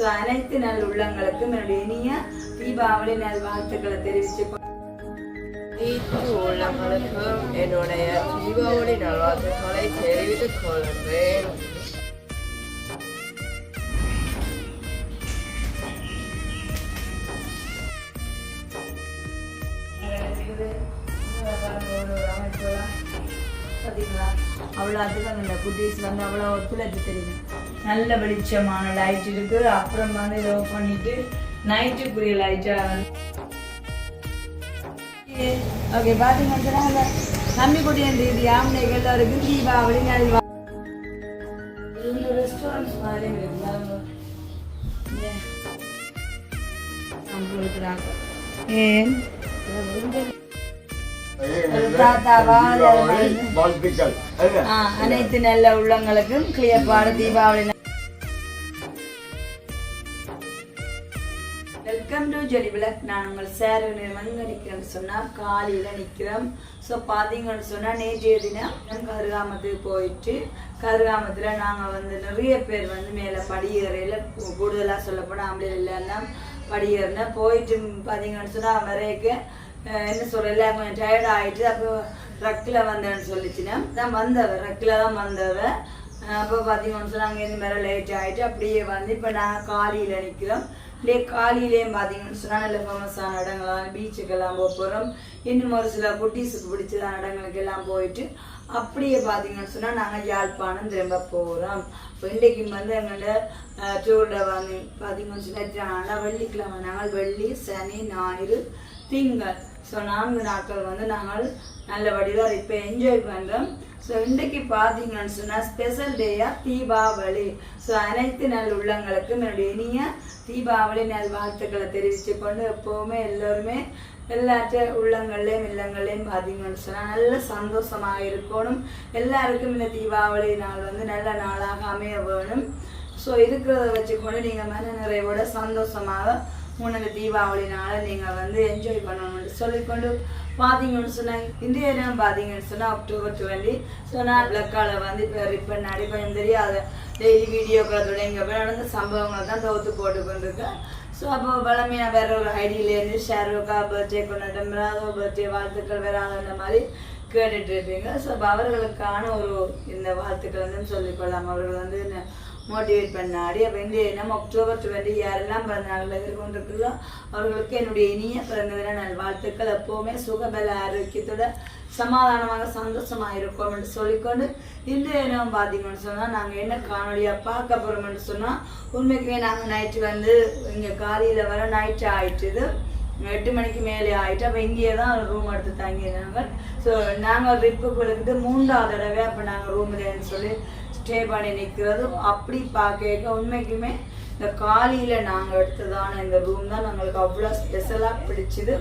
So அனைத்து நல் உள்ளங்களுக்கும் என்னுடைய இனிய தீபாவளி நல் வாழ்த்துக்களை தெரிவிச்சு அனைத்து உள்ளங்களுக்கும் என்னுடைய தீபாவளி நல்வாழ்த்துக்களை தெரிவித்துக் கொள்கிறேன். பார்த்தீங்களா அவ்வளோ அதுதான் இந்த குட்டீஸ் வந்து அவ்வளோ ஒத்துழைப்பு தெரியுது நல்ல வெளிச்சமான லைட் இருக்கு. அப்புறம் வந்து இதை ஆஃப் பண்ணிட்டு நைட்டுக்குரிய லைட்டா ஓகே பார்த்தீங்கன்னா அந்த தம்பி குட்டியன் இது யாமனைகள் எல்லாருக்கும் தீபாவளி நல்வா ரெஸ்டாரண்ட்ஸ் மாதிரி இருக்குல்ல கொடுக்குறாங்க ஏன்? அனைத்து நல்ல உள்ளங்களுக்கும் கிளியப்பாடு தீபாவளி வெல்கம் டு ஜெலி விளக் நான் உங்கள் சேர நிற்கிறேன்னு சொன்னால் காலையில் நிற்கிறோம். ஸோ பார்த்தீங்கன்னு சொன்னால் நேற்றைய தினம் கருகாமத்துக்கு போயிட்டு கருகாமத்தில் நாங்கள் வந்து நிறைய பேர் வந்து மேலே படியேறையில் கூடுதலாக சொல்லப்போனால் ஆம்பளை இல்லைன்னா படியேறினா போயிட்டு பார்த்தீங்கன்னு சொன்னால் வரைக்கும் என்ன சொல்ற கொஞ்சம் டயர்ட் ஆகிட்டு அப்போ ட்ரக்கில் வந்தேன்னு சொல்லிச்சுன்னா நான் வந்தவ ட்ரக்கில் தான் வந்தவ அப்போ பார்த்தீங்கன்னு நாங்கள் அங்கேருந்து மேலே லேட் ஆகிட்டு அப்படியே வந்து இப்போ நாங்கள் காலியில் நிற்கிறோம் இல்லையே காலையிலேயும் பார்த்தீங்கன்னு சொன்னால் நல்ல ஃபேமஸான இடங்கள்லாம் பீச்சுக்கெல்லாம் போக போகிறோம் இன்னும் ஒரு சில குட்டீஸுக்கு பிடிச்சதான இடங்களுக்கு எல்லாம் போயிட்டு அப்படியே பார்த்தீங்கன்னு சொன்னால் நாங்கள் யாழ்ப்பாணம் திரும்ப போகிறோம் இப்போ இன்றைக்கு வந்து எங்களோட டூரில் வந்து பார்த்தீங்கன்னு சொன்னால் வெள்ளிக்கிழமை நாங்கள் வெள்ளி சனி ஞாயிறு திங்கள் ஸோ நான்கு நாட்கள் வந்து நாங்கள் நல்ல வடிவாக இப்போ என்ஜாய் பண்ணுறோம் ஸோ இன்றைக்கு பார்த்தீங்கன்னு சொன்னால் ஸ்பெஷல் டேயாக தீபாவளி. ஸோ அனைத்து நல் உள்ளங்களுக்கும் என்னுடைய இனிய தீபாவளி நல் வாழ்த்துக்களை தெரிவித்து கொண்டு எப்போவுமே எல்லோருமே எல்லாற்ற உள்ளங்கள்லேயும் இல்லங்கள்லேயும் பார்த்தீங்கன்னு சொன்னால் நல்ல சந்தோஷமாக இருக்கணும். எல்லாருக்கும் இந்த தீபாவளி நாள் வந்து நல்ல நாளாக அமைய வேணும். ஸோ இருக்கிறத வச்சுக்கொண்டு நீங்கள் மன நிறைவோட சந்தோஷமாக உனக்கு தீபாவளி நீங்கள் வந்து என்ஜாய் பண்ணணும்னு சொல்லிக்கொண்டு பார்த்தீங்கன்னு சொன்னாங்க இந்திய நேரம் பார்த்தீங்கன்னு சொன்னால் அக்டோபர் டுவெண்ட்டி ஸோ நான் பிளக்கால வந்து இப்போ ரிப்பன் நாடி கொஞ்சம் தெரியாத டெய்லி வீடியோக்களை தொடங்க நடந்த சம்பவங்களை தான் தோத்து போட்டு கொண்டிருக்கேன் ஸோ அப்போ பழமையாக வேற ஒரு ஐடியிலேருந்து ஷேருக்கா பர்த்டே கொண்டாட்டம் வராதோ பர்த்டே வாழ்த்துக்கள் வராதோ அந்த மாதிரி கேட்டுட்டு இருப்பீங்க. ஸோ அவர்களுக்கான ஒரு இந்த வாழ்த்துக்கள் வந்து சொல்லிக்கொள்ளலாம் அவர்கள் வந்து என்ன மோட்டிவேட் பண்ணாடி அப்போ நம்ம அக்டோபர் டுவெண்ட்டி யாரெல்லாம் பிறந்த நாளில் எதிர்கொண்டிருக்கிறதோ அவர்களுக்கு என்னுடைய இனிய பிறந்த தின வாழ்த்துக்கள். எப்போவுமே சுகபல ஆரோக்கியத்தோட சமாதானமாக சந்தோஷமாக இருக்கோம் என்று சொல்லிக்கொண்டு இன்றைய தினம் பார்த்தீங்கன்னு சொன்னால் நாங்கள் என்ன காணொலியாக பார்க்க போகிறோம்னு சொன்னால் உண்மைக்குமே நாங்கள் நைட்டு வந்து இங்கே காலையில் வர நைட்டு ஆயிட்டுது. எட்டு மணிக்கு மேலே ஆகிட்டு அப்போ இங்கேயே தான் ரூம் எடுத்து தங்கியிருந்தாங்க. ஸோ நாங்கள் ட்ரிப்புக்கு மூன்றாவது தடவை அப்போ நாங்கள் ரூம் இல்லைன்னு சொல்லி ஸ்டே பண்ணி நிற்கிறதும் அப்படி பார்க்க உண்மைக்குமே இந்த காலையில் நாங்கள் எடுத்ததான இந்த ரூம் தான் நாங்களுக்கு அவ்வளோ ஸ்பெஷலாக பிடிச்சிது.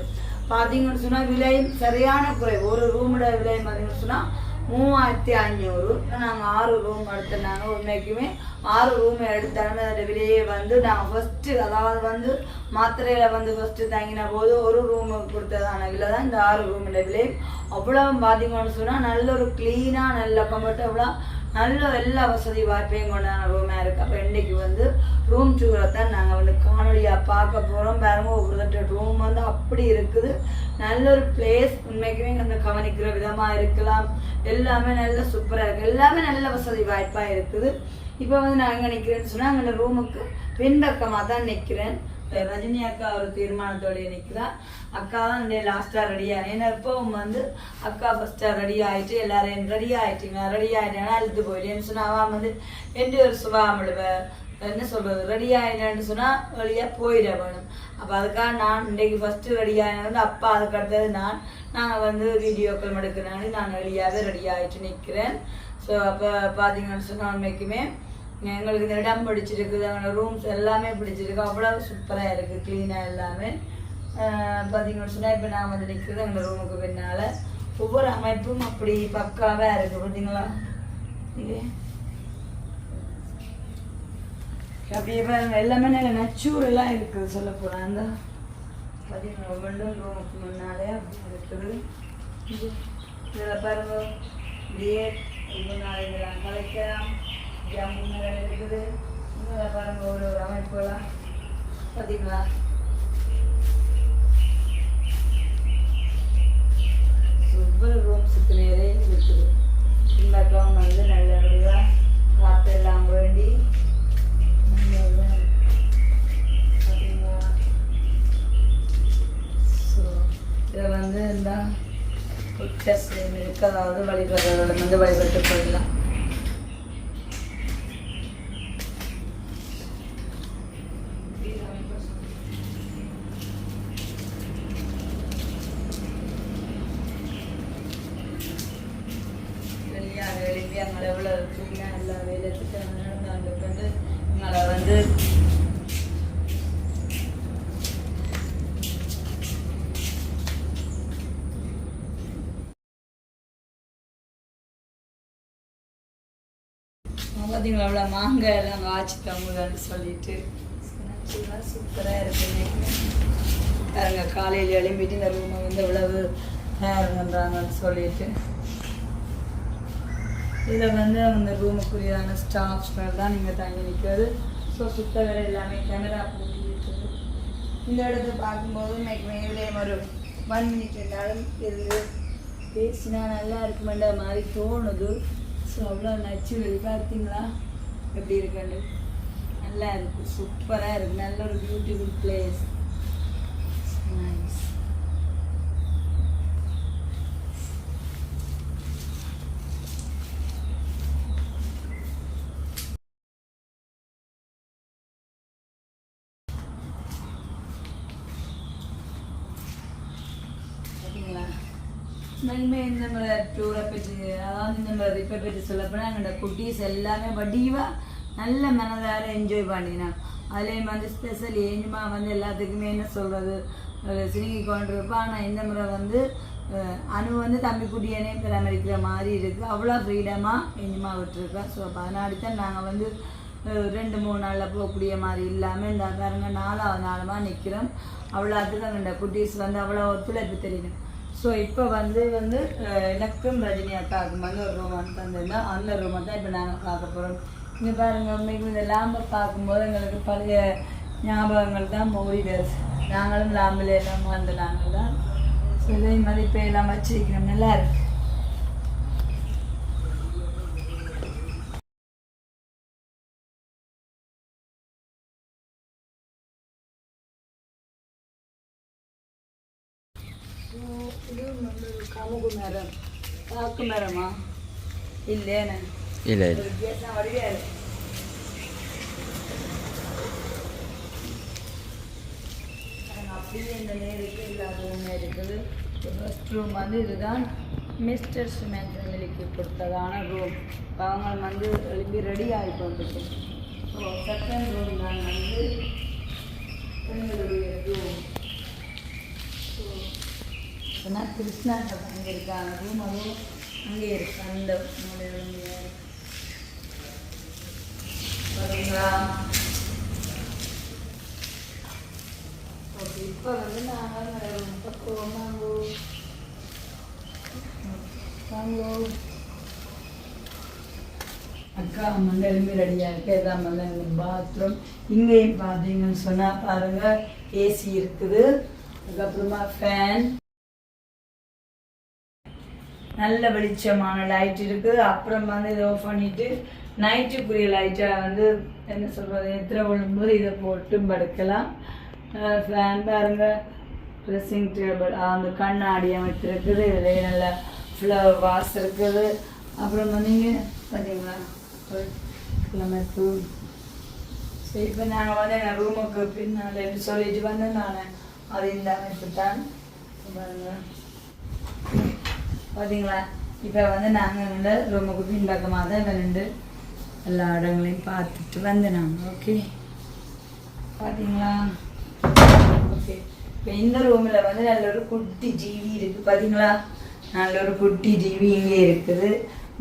பார்த்தீங்கன்னு சொன்னால் விலை சரியான குறை. ஒரு ரூமோட விலை பார்த்தீங்கன்னு சொன்னால் மூவாயிரத்தி ஐநூறு. நாங்கள் ஆறு ரூம் எடுத்தனாங்க உண்மைக்குமே ஆறு ரூம் எடுத்தாலுமே அதோட விலையே வந்து நாங்கள் ஃபஸ்ட்டு அதாவது வந்து மாத்திரையில் வந்து ஃபஸ்ட்டு தங்கின போது ஒரு ரூமு கொடுத்ததான விலை தான் இந்த ஆறு ரூமோட விலை. அவ்வளோ பார்த்தீங்கன்னு சொன்னால் நல்ல ஒரு க்ளீனாக நல்ல கம்ஃபர்டபுளாக நல்ல எல்லா வசதி வாய்ப்பையும் கொண்டான ரூமாக இருக்குது அப்போ இன்றைக்கி வந்து ரூம் டூரை தான் நாங்கள் வந்து காணொலியாக பார்க்க போகிறோம் பாருங்க ஒவ்வொரு ரூம் வந்து அப்படி இருக்குது. நல்ல ஒரு பிளேஸ் உண்மைக்குமே வந்து கவனிக்கிற விதமாக இருக்கலாம். எல்லாமே நல்ல சூப்பராக இருக்குது எல்லாமே நல்ல வசதி வாய்ப்பாக இருக்குது. இப்போ வந்து நான் எங்கே நிற்கிறேன்னு சொன்னால் அங்கே ரூமுக்கு பின்பக்கமாக தான் நிற்கிறேன் ரஜினி அக்கா ஒரு தீர்மானத்தோடய நிற்கிறா அக்கா தான் இந்த லாஸ்ட்டாக ரெடி ஏன்னா எப்பவும் வந்து அக்கா ஃபஸ்ட்டாக ரெடி ஆகிட்டு எல்லாரும் ரெடி ஆகிட்டீங்க ரெடி ஆகிட்டேன்னா அழுத்து போயிட்டேன்னு சொன்னால் அவன் வந்து எந்த ஒரு சுபாமிடுவ என்ன சொல்கிறது ரெடி ஆகினேன்னு சொன்னால் வழியாக போயிட வேணும். அப்போ அதுக்காக நான் இன்றைக்கு ஃபஸ்ட்டு ரெடி ஆகினது வந்து அப்பா அதுக்கு அடுத்தது நான். நாங்கள் வந்து வீடியோக்கள் எடுக்கிறனால நான் ரெடியாகவே ரெடி ஆகிட்டு நிற்கிறேன். ஸோ அப்போ பார்த்தீங்கன்னு சொன்னால் உண்மைக்குமே எங்களுக்கு இந்த இடம் பிடிச்சிருக்குது அவங்க ரூம்ஸ் எல்லாமே பிடிச்சிருக்கு. அவ்வளோ சூப்பராக இருக்குது க்ளீனாக எல்லாமே. ஆஹ் பார்த்தீங்கன்னு சொன்னால் இப்போ நான் வந்து நிற்கிறது எங்கள் ரூமுக்கு பின்னால். ஒவ்வொரு அமைப்பும் அப்படி பக்காவாக இருக்குது பார்த்தீங்களா அப்படியே பாருங்க எல்லாமே நல்ல நச்சூரெல்லாம் இருக்குது சொல்ல போனால் அந்த பார்த்தீங்கன்னா ஒவ்வொன்றும் ரூமுக்கு முன்னாலே அப்படி இருக்குது. இதில் பாருங்க இப்படியே ஒவ்வொரு நாள் இதெல்லாம் கலைக்கலாம் ஜாமுன் இருக்குது. இன்னும் பாருங்க ஒரு ஒரு அமைப்புலாம் பார்த்தீங்களா? ஒவ்வொரு ரூம் நேரே இருக்குது. இந்த பக்கம் வந்து நல்லபடியாக காற்று எல்லாம் வேண்டி பார்த்தீங்களா? ஸோ இதை வந்து இந்த டெஸ்ட் இருக்கு அதாவது வழிபடுறதோட வந்து வழிபட்டு போயிடலாம் வெளியாக எழுப்பி அங்கே எவ்வளோ இருக்குங்க எல்லா வேலை திட்டம் நடந்தாங்க வந்து எங்களை வந்து பார்த்தீங்களா அவ்வளோ மாங்காய் எல்லாம் காய்ச்சி தம்புதான்னு சொல்லிட்டு. சூப்பராக இருக்கு பாருங்க காலையில் எழும்பிட்டு இந்த ரூமை வந்து இவ்வளவு தயார் பண்ணுறாங்கன்னு சொல்லிட்டு. இதில் வந்து அந்த ரூமுக்குரியான ஸ்டாஃப்ஸ் தான் நீங்கள் தங்கி நிற்கிறது ஸோ சுத்த வேலை எல்லாமே கேமரா போட்டு இருக்குது இந்த இடத்த பார்க்கும்போது எனக்கு ஒரு ஒன் மினிட் இருந்தாலும் இருந்து பேசினா நல்லா இருக்குமென்ற மாதிரி தோணுது. ஸோ அவ்வளோ நச்சு பார்த்தீங்களா? எப்படி இருக்குன்னு? நல்லா இருக்குது சூப்பராக இருக்குது நல்ல ஒரு பியூட்டிஃபுல் பிளேஸ் நைஸ் பார்த்தீங்களா நன்மை இந்த டூரை பற்றி அதாவது இந்த மாதிரி ட்ரிப்பை பற்றி சொல்லப்போனால் எங்களோட குட்டீஸ் எல்லாமே வடிவாக நல்ல மனதார என்ஜாய் பண்ணினான் அதுலேயும் வந்து ஸ்பெஷல் ஏஞ்சுமா வந்து எல்லாத்துக்குமே என்ன சொல்கிறது சினிங்கி கொண்டிருப்பா ஆனால் இந்த முறை வந்து அணு வந்து தம்பி குட்டியனே பராமரிக்கிற மாதிரி இருக்குது அவ்வளோ ஃப்ரீடமாக எஞ்சுமா விட்டுருக்கா. ஸோ அப்போ தான் நாங்கள் வந்து ரெண்டு மூணு நாளில் போகக்கூடிய மாதிரி இல்லாமல் இந்த பாருங்க நாலாவது நாளுமாக நிற்கிறோம் அவ்வளோ அதுக்கு அந்த குட்டீஸ் வந்து அவ்வளோ ஒத்துழைப்பு தெரியணும் ஸோ இப்போ வந்து வந்து எனக்கும் ரஜினி அக்காவுக்கு வந்து ஒரு ரூம் வந்து தந்திருந்தோம் அந்த ரூமை தான் இப்போ நாங்கள் பார்க்க போகிறோம் இங்கே பாருங்கள் உண்மைக்கு இந்த லாம்பை பார்க்கும்போது எங்களுக்கு பழைய ஞாபகங்கள் தான் மோடிடர்ஸ் நாங்களும் லாம்பில் எல்லாம் வந்து நாங்கள் தான். ஸோ இதே மாதிரி இப்போ எல்லாம் வச்சிருக்கிறோம். நல்லா இருக்குது இல்லை ஒரு வித்தியாசம் வடிவா இருக்கு பாருங்க, அப்படியே இந்த நேருக்கு இல்லாத ஒன்று இருக்குது. ஃபர்ஸ்ட் ரூம் வந்து இதுதான் மிஸ்டர் சிமெண்ட் ஃபேமிலிக்கு கொடுத்ததான ரூம் அவங்க வந்து எழுப்பி ரெடி ஆகி கொண்டுட்டு ஸோ செகண்ட் ரூம் தான் வந்து எங்களுடைய ரூம் ஸோ ஏன்னா கிருஷ்ணா அங்கே இருக்காங்க ரூம் அதுவும் அங்கே இருக்கு அந்த மூலையில ஓகே இப்போ வந்து நாங்கள் ரொம்ப கோமாங்கோ வாங்கோ. அக்கா வந்து எலும்பி ரெடியாக இருக்கு இதான் எங்கள் பாத்ரூம் இங்கேயும் பார்த்தீங்கன்னு சொன்னால் பாருங்கள் ஏசி இருக்குது. அதுக்கப்புறமா ஃபேன் நல்ல வெளிச்சமான லைட் இருக்குது அப்புறம் வந்து இதை ஆஃப் பண்ணிட்டு நைட்டுக்குரிய லைட்டை வந்து என்ன சொல்கிறது எத்திர விழும்போது இதை போட்டு படுக்கலாம். ஃபேன் பாருங்க. ட்ரெஸ்ஸிங் டேபிள் அந்த கண்ணாடி அமைத்திருக்குது. இதில் நல்ல ஃப்ளவர் வாஸ் இருக்குது. அப்புறம் வந்து பார்த்தீங்களா சரி இப்போ நாங்கள் வந்து என் ரூமுக்கு பின்னால் சொல்லிட்டு வந்து நான் அது இந்த அமைப்பு தான் பாருங்கள் பார்த்தீங்களா இப்போ வந்து நாங்கள் ரூமுக்கு பின்பக்கமாக தான் ரெண்டு எல்லா இடங்களையும் பார்த்துட்டு வந்து நாங்கள் ஓகே பார்த்தீங்களா ஓகே இப்போ இந்த ரூமில் வந்து நல்ல ஒரு குட்டி ஜிவி இருக்குது பார்த்தீங்களா நல்ல ஒரு குட்டி டிவி இங்கே இருக்குது.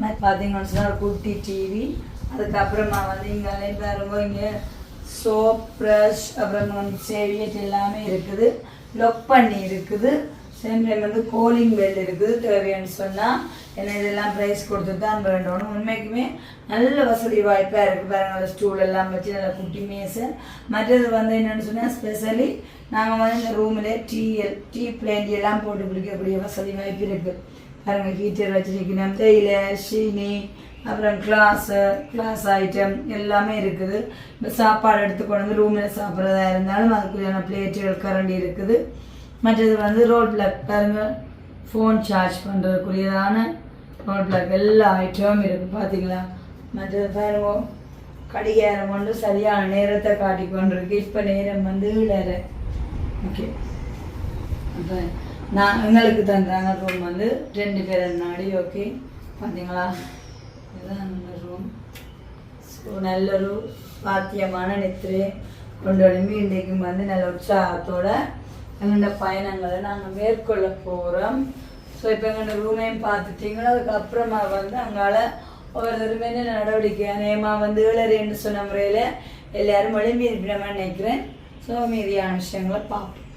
மற்ற பார்த்தீங்கன்னு சொன்னால் ஒரு குட்டி டிவி அதுக்கப்புறமா வந்து இங்கே பாருங்க இங்கே சோப் ப்ரஷ் அப்புறம் வந்து சேவியட் எல்லாமே இருக்குது. லொக் பண்ணி இருக்குது. சேம் டைம் வந்து கோலிங் பெல் இருக்குது. தேவையான்னு சொன்னால் என்ன இதெல்லாம் ப்ரைஸ் கொடுத்து தான் வேண்டணும். உண்மைக்குமே நல்ல வசதி வாய்ப்பாக இருக்குது பாருங்கள் ஸ்டூல் எல்லாம் வச்சு நல்லா குட்டி மேசை மற்றது வந்து என்னென்னு சொன்னால் ஸ்பெஷலி நாங்கள் வந்து இந்த ரூமில் டீ டீ பிளேண்டி எல்லாம் போட்டு குடிக்கக்கூடிய வசதி வாய்ப்பு இருக்குது பாருங்கள் ஹீட்டர் வச்சுருக்கணும். தேயிலை சீனி அப்புறம் கிளாஸு கிளாஸ் ஐட்டம் எல்லாமே இருக்குது. இப்போ சாப்பாடு எடுத்து கொண்டு வந்து ரூமில் சாப்பிட்றதா இருந்தாலும் அதுக்குள்ளான பிளேட்டுகள் கரண்டி இருக்குது. மற்றது வந்து ரோட் பிளக் ஃபோன் சார்ஜ் பண்ணுறதுக்குரியதான ரோட் எல்லா ஐட்டமும் இருக்குது பார்த்தீங்களா மற்றது பாருங்க கடிகாரம் கொண்டு சரியான நேரத்தை காட்டி கொண்டிருக்கு. இப்போ நேரம் வந்து வேறு ஓகே அப்போ நான் எங்களுக்கு தந்தாங்க ரூம் வந்து ரெண்டு பேர் நாடி ஓகே பார்த்தீங்களா இதுதான் ரூம் ஸோ நல்லொரு பாத்தியமான நித்திரை கொண்டு வந்து இன்றைக்கும் வந்து நல்ல உற்சாகத்தோட எங்களோட பயணங்களை நாங்கள் மேற்கொள்ள போகிறோம் ஸோ இப்போ எங்களோட ரூமையும் பார்த்துட்டிங்கன்னா அதுக்கப்புறமா வந்து அங்கால ஒவ்வொருத்தருமே நடவடிக்கை நேமா வந்து ஏழரைன்னு சொன்ன முறையில் எல்லாரும் எழும்பி இருக்கிறோம்னு நினைக்கிறேன். ஸோ மீதியான விஷயங்களை பார்ப்போம்.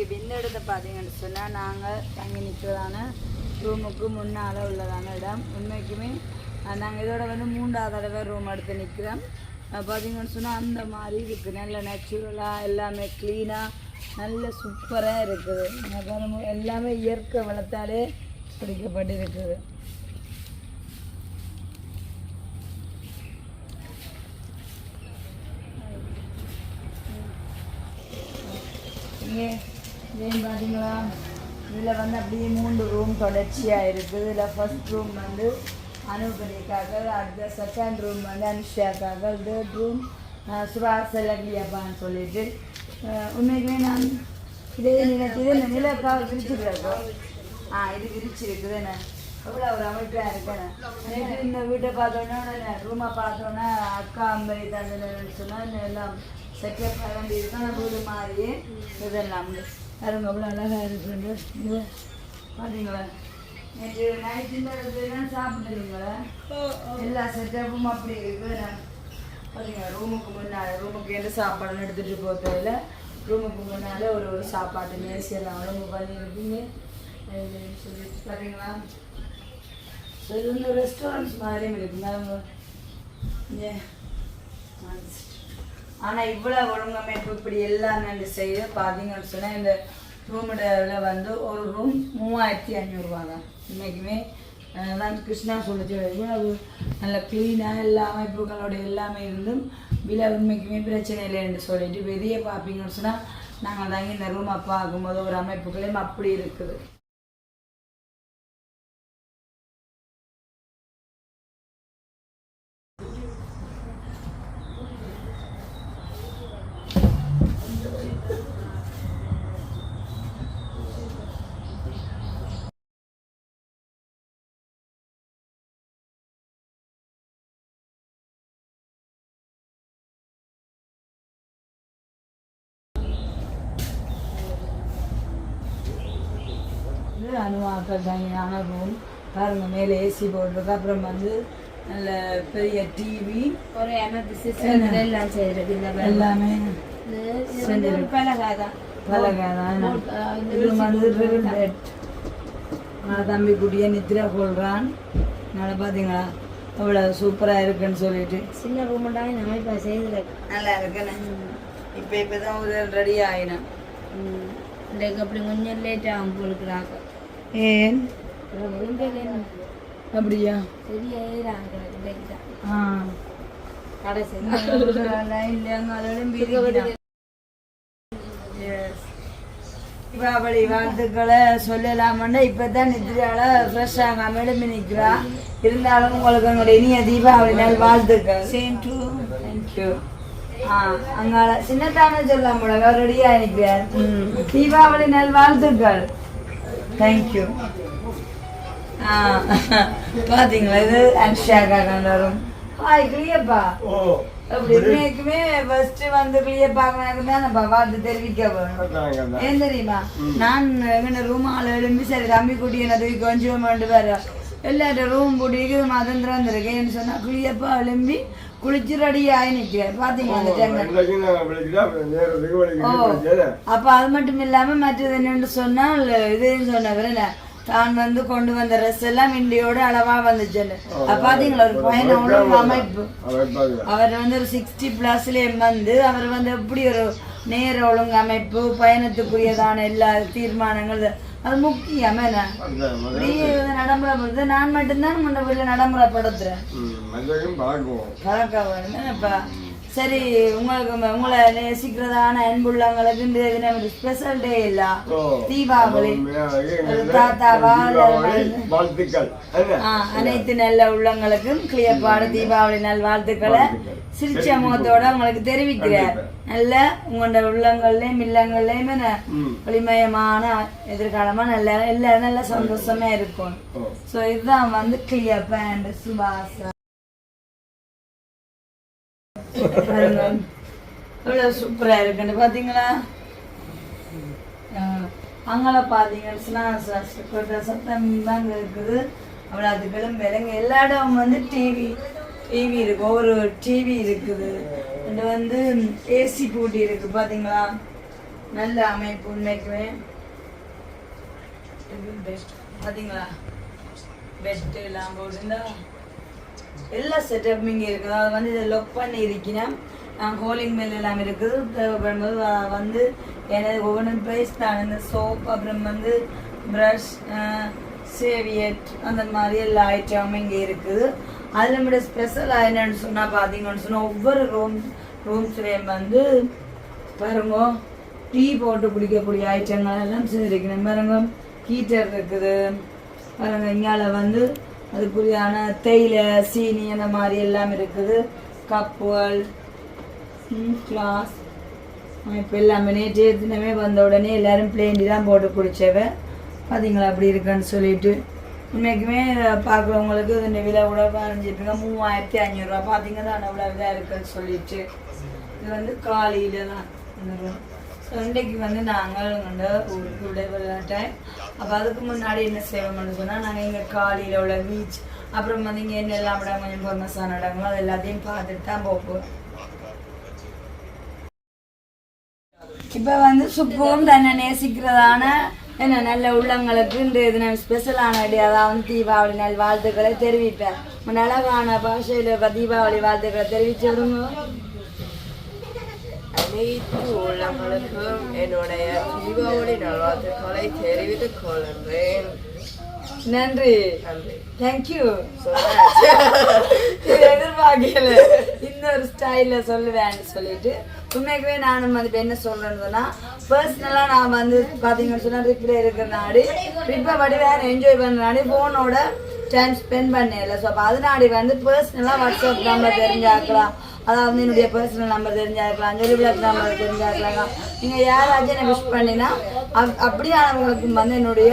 ஓகே இந்த பார்த்தீங்கன்னு சொன்னால் நாங்கள் தங்கி நிற்கிறதான ரூமுக்கு முன்னால் உள்ளதான இடம். உண்மைக்குமே நாங்கள் இதோட வந்து மூன்றாவது தடவை ரூம் எடுத்து நிற்கிறோம் பார்த்தீங்கன்னு சொன்னால் அந்த மாதிரி இருக்குது நல்ல நேச்சுரலாக எல்லாமே க்ளீனாக நல்ல சூப்பராக இருக்குது. எல்லாமே இயற்கை வளர்த்தாலே பிடிக்கப்பட்டிருக்குது. Yeah. இதேன்னு பார்த்தீங்களா? இதில் வந்து அப்படியே மூன்று ரூம் தொடர்ச்சியாக இருக்குது. இதில் ஃபஸ்ட் ரூம் வந்து அனுபலிக்காக அடுத்த செகண்ட் ரூம் வந்து அனுஷியாக்காக தேர்ட் ரூம் சுரா செல்லகியாப்பான்னு சொல்லிட்டு. உண்மைக்குமே நான் இதே நினைச்சு இந்த நிலக்காக விரிச்சுக்கிறப்போ ஆ இது விரிச்சிருக்குதுண்ணே என்ன எவ்வளோ ஒரு அமைப்பாக இருக்குன்னு. நேற்று இந்த வீட்டை பார்த்தோன்னே ரூமை பார்த்தோன்னா அக்கா அம்பரி தந்தை சொன்னால் எல்லாம் செட்டப் வேண்டி இருக்கு வீடு மாதிரியே இதெல்லாம். பாருங்க அவ்வளோ அழகாக இருக்குது இது பார்த்தீங்களா நேற்று நைட்டு இந்த சாப்பிட்டுருங்களா எல்லா செட்டப்பும் அப்படி இருக்குது பார்த்தீங்களா ரூமுக்கு முன்னால் ரூமுக்கு எந்த சாப்பாடுன்னு எடுத்துகிட்டு போகிறதில்ல ரூமுக்கு முன்னால் ஒரு ஒரு சாப்பாட்டு மேசி எல்லாம் உடம்பு பண்ணியிருக்கீங்க இது சொல்லிட்டு பாருங்களா. ஸோ இது வந்து ரெஸ்டாரண்ட்ஸ் மாதிரியும் இருக்குங்க அவங்க ஆனால் இவ்வளோ ஒழுங்கமைப்பு இப்படி எல்லாமே ரெண்டு செய்து பார்த்தீங்கன்னு சொன்னால் இந்த ரூமில் வந்து ஒரு ரூம் மூவாயிரத்தி அஞ்சூறுரூவா தான் இன்றைக்குமே நான் கிருஷ்ணா சொல்லிச்சு. இவ்வளவு நல்ல க்ளீனாக எல்லா அமைப்புகளோட எல்லாமே இருந்தும் விலை உண்மைக்குமே பிரச்சனை இல்லைன்னு சொல்லிட்டு வெளியே பார்ப்பீங்கன்னு சொன்னால் நாங்கள் தாங்க இந்த ரூமை பார்க்கும்போது ஒரு அமைப்புகளையும் அப்படி இருக்குது. இது அனுவாக்கள் தனியான ரூம் பாருங்க மேலே ஏசி போட்டிருக்கு. அப்புறம் வந்து நல்ல பெரிய டிவி ஒரு எல்லாம் செய்யறது. இந்த. எல்லாமே பலகாதான் பலகாதான் இது வந்து பெட் தம்பி குட்டியை நித்திர கொள்றான். நல்லா பார்த்தீங்களா அவ்வளோ சூப்பராக இருக்குன்னு சொல்லிட்டு. சின்ன ரூம்டா நம்ம இப்போ செய்யறது நல்லா இருக்குன்னு இப்போ இப்போ தான் ஒரு ரெடி ஆயினேன் இன்றைக்கு அப்படி கொஞ்சம் லேட் ஆகும் போலுக்குறாங்க ஏன்? அப்படியா? ஆ. தீபாவளி வாழ்த்துக்களை சொல்லலாமன்னா இப்பதான் நித்ரால ஃப்ரெஷ் ஆகாம எழுப்பி நிற்கிறா இருந்தாலும் உங்களுக்கு என்னுடைய இனிய தீபாவளி நாள் வாழ்த்துக்கள் சேம் டு தேங்க்யூ ஆ, அங்கால சின்னத்தான போல ரெடியா இருக்கிறார் தீபாவளி நல்வாழ்த்துக்கள் தேங்க்யூ பாத்தீங்களா இது? அன்ஷாக்கா கண்டரும் ஹாய் கிளியப்பா. ஃபர்ஸ்ட் வந்து கிளியப்பாக்கு தான் நம்ம பார்த்து தெரிவிக்க வேணும். ஏன் தெரியுமா? நான் எங்க ரூம் ஆள் எழும்பி சரி தம்பி குட்டி என்ன கொஞ்சம் வேண்டு வேற எல்லாரும் ரூம் பூட்டிக்கு மதம் திறந்துருக்கேன்னு சொன்னா குளியப்பா எழும்பி குளிச்சு ரெடி ஆகி நிற்கிறேன் பிரச்சனை. அப்ப அது மட்டும் இல்லாம மற்றது என்னன்னு சொன்னால் சொன்னவர் என்ன? தான் வந்து கொண்டு வந்த ட்ரெஸ் எல்லாம் இண்டியோட அளவா வந்துச்சுன்னு பாத்தீங்களா ஒரு பையன் அவ்வளவு அமைப்பு. அவர் வந்து ஒரு சிக்ஸ்டி பிளஸ்லயும் வந்து அவர் வந்து எப்படி ஒரு நேர ஒழுங்கு அமைப்பு பயணத்துக்குரியதான எல்லா தீர்மானங்கள் அது முக்கியம் முதல்ல. அப்படியே நடைமுறைப்படுத்து. நான் மட்டும்தான் முன்ன வீட்டில் வேணும் இப்போ சரி உங்களுக்கு உங்களை நேசிக்கிறதான அன்புள்ளவங்களுக்கு இந்த தினம் ஸ்பெஷல் டே இல்ல. தீபாவளி. தாத்தாவா அனைத்து நல்ல உள்ளங்களுக்கும் கிளியப்பாடு தீபாவளி நல் வாழ்த்துக்களை. சிரிச்ச முகத்தோட உங்களுக்கு தெரிவிக்கிறார் நல்ல உங்களோட உள்ளங்கள்லயும் இல்லங்கள்லயும். ஒளிமயமான எதிர்காலமா நல்ல எல்லாரும் நல்ல சந்தோஷமா இருக்கும். ஸோ இதுதான் வந்து கிளியப்பா அண்ட் சுபாஷா. எவ்வளவு சூப்பரா இருக்குன்னு பாத்தீங்களா? அங்கே பார்த்தீங்கன்னு சொன்னால் சத்தம் தாங்க இருக்குது. அவ்வளோ அதுக்கெல்லாம் விலங்கு எல்லா இடம் வந்து டிவி டிவி இருக்கு ஒரு டிவி இருக்குது. அண்ட் வந்து ஏசி பூட்டி இருக்கு பார்த்தீங்களா நல்ல அமைப்பு உண்மைக்குமே. பார்த்தீங்களா பெட்டு எல்லாம் போட்டுருந்தா எல்லா செட்டப்பும் இங்கே இருக்குது. அது வந்து இதை லொக் பண்ணி இருக்கிறேன். ஹோலிங் மேல் எல்லாம் இருக்குது. தேவைப்படும்போது வந்து எனது ஒவ்வொன்றும் ப்ரைஸ் தான். இந்த சோப் அப்புறம் வந்து ப்ரஷ் சேவியட் அந்த மாதிரி எல்லா ஐட்டமும் இங்கே இருக்குது. அதில் விட ஸ்பெஷலாக என்னன்னு சொன்னால் பார்த்தீங்கன்னு சொன்னால் ஒவ்வொரு ரூம் ரூம்ஸ்லேயும் வந்து பாருங்க டீ போட்டு குடிக்கக்கூடிய ஐட்டங்கள் எல்லாம் செஞ்சுருக்கணும் பாருங்க ஹீட்டர் இருக்குது. பாருங்க இங்கால வந்து அதுக்குரியான தேயிலை சீனி அந்த மாதிரி எல்லாம் இருக்குது. கப்புகள் கிளாஸ் இப்போ எல்லாமே நேற்று தினமே வந்த உடனே எல்லாரும் பிளேண்டி தான் போட்டு குடிச்சவ. பார்த்தீங்களா அப்படி இருக்குன்னு சொல்லிட்டு. உண்மைக்குமே பார்க்குறவங்களுக்கு இந்த விலை கூட பதினஞ்சிருப்பீங்க மூவாயிரத்தி ஐநூறுரூவா பார்த்தீங்கன்னா அவ்வளோ இதாக இருக்குன்னு சொல்லிட்டு. இது வந்து காலையில் தான் வந்துடும் இன்றைக்கு வந்து நாங்கள் வந்து ஊருக்கு விடைபெறட்டேன் அப்போ அதுக்கு முன்னாடி என்ன செய்வோம்னு சொன்னால் நாங்கள் இங்கே காலையில் உள்ள பீச் அப்புறம் வந்து இங்கே என்ன எல்லாம் இடம் கொஞ்சம் ஃபேமஸான இடங்களோ அது எல்லாத்தையும் பார்த்துட்டு தான் போப்போம் இப்போ வந்து சுப்பும் தன்னை நேசிக்கிறதான என்ன நல்ல உள்ளங்களுக்கு இன்று தினம் ஸ்பெஷலான டே அதாவது தீபாவளி நாள் வாழ்த்துக்களை தெரிவிப்பேன். உன் அழகான பாஷையில் இப்போ தீபாவளி வாழ்த்துக்களை தெரிவிச்சு விடுங்க. அனைத்து உள்ளங்களுக்கும் என்னுடைய தீபாவளி நல்வாழ்த்துக்களை தெரிவித்துக் கொள்கிறேன். நன்றி. நன்றி. தேங்க்யூ. எதிர்பார்க்கல. இன்னொரு ஸ்டைல்ல சொல்லுவேன்னு சொல்லிட்டு. உண்மைக்குமே நானும் வந்து என்ன சொல்றேன்னா பர்சனலா நான் வந்து பாத்தீங்கன்னு சொன்னா ட்ரிப்ல இருக்கிறனாடி ட்ரிப்பை வடிவேன் என்ஜாய் பண்ணனாடி போனோட டைம் ஸ்பெண்ட் பண்ணல ஸோ அப்போ அதனாடி வந்து பர்சனலாக வாட்ஸ்அப் நம்பர் தெரிஞ்சாக்கலாம். அதாவது என்னுடைய பர்சனல் நம்பர் தெரிஞ்சாக்கலாம் ஜெலிபிளாக் நம்பர் தெரிஞ்சாக்கலாம் நீங்கள் யாராச்சும் என்னை விஷ் பண்ணினா அப் அப்படியானவங்களுக்கு வந்து என்னுடைய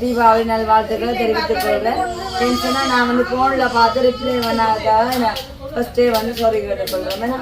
தீபாவளி நல் வாழ்த்துக்களை தெரிவித்துக் கொள்வேன் டென்ஷனாக நான் வந்து ஃபோனில் பார்த்து ரிப்ளை பண்ணாததுக்காக நான் ஃபஸ்ட்டே வந்து சாரி கேட்டுக்கொள்கிறேன்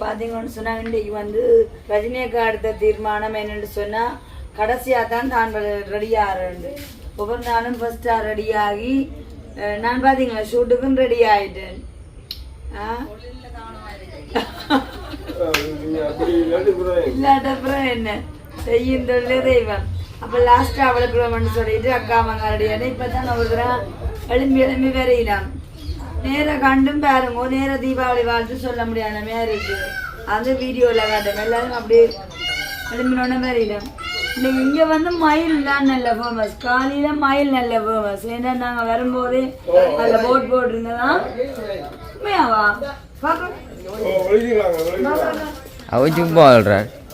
பார்த்தீங்கன்னு சொன்னா இன்றைக்கு வந்து ரஜினியக்கா அடுத்த தீர்மானம் என்னென்னு சொன்னால் கடைசியாக தான் தான் ரெடியாகிறேன் ஒவ்வொரு நாளும் ஃபஸ்ட்டாக ரெடியாகி நான் பார்த்தீங்களா ஷூட்டுக்கும் ரெடி ஆயிட்டேன் ஆ? இல்லாட்ட அப்புறம் என்ன? செய்யும் தொழிலே தெய்வம். அப்போ லாஸ்ட்டாக அவளுக்கு சொல்லிட்டு அக்கா அவங்க ரெடியான இப்போ தான் ஒரு தடவை எழும்பி எழும்பி வரையிலாம் நேராக கண்டும் பாருங்க நேர தீபாவளி வாழ்த்து சொல்ல முடியாத மாதிரி இருக்கு. அந்த வீடியோவில் காட்டும் எல்லாரும் அப்படியே எழும்பினோட வரையிடும் இன்னைக்கு இங்கே வந்து மயில் தான் நல்ல ஃபேமஸ் காலையில் மயில் நல்ல ஃபேமஸ் ஏன்னா நாங்கள் வரும்போதே அதில் போட் போட்டிருந்ததா? உண்மையாவா? அவன் சும்மா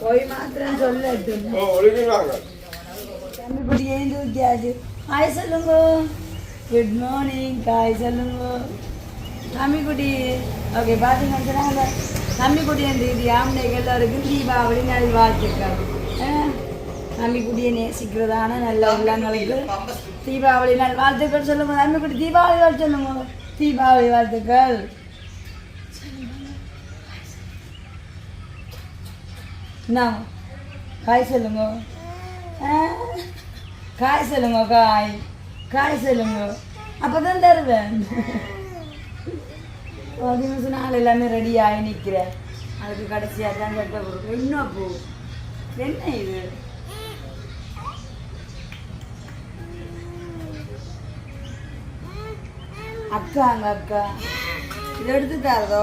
போய் மாத்திரம் சொல்லட்டும் ஹாய் சொல்லுங்க. குட் மார்னிங் ஹாய் சொல்லுங்க. நம்பிக்குடி ஓகே பார்த்தீங்கன்னு சொன்னாங்க அந்த என் ரீதி எல்லாருக்கும் தீபாவளி நல் வாழ்த்துக்கள் நம்பிக்குடியை நேசிக்கிறதான நல்ல உள்ளங்களுக்கு தீபாவளி நல் வாழ்த்துக்கள் சொல்லுங்க நம்பிக்குடி தீபாவளி வாழ்த்து சொல்லுங்க தீபாவளி வாழ்த்துக்கள் என்ன காய் சொல்லுங்க காய் சொல்லுங்க காய் காய் சொல்லுங்க அப்பதான் தருவேன் ஒரு நிமிஷம் நாள் எல்லாமே ரெடி ஆகி நிற்கிறேன் அதுக்கு கடைசியாக தான் சட்டை கொடுக்கும் இன்னும் பூ. என்ன இது? அக்கா அங்கே அக்கா. இதை எடுத்து தரதோ?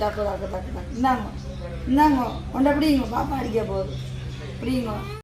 தக்கு தக்கு தக்கு தக்கு. இந்தாங்க. இந்தாங்க. கொண்ட அப்படிங்க பாப்பா அடிக்க போகுது. அப்படிங்க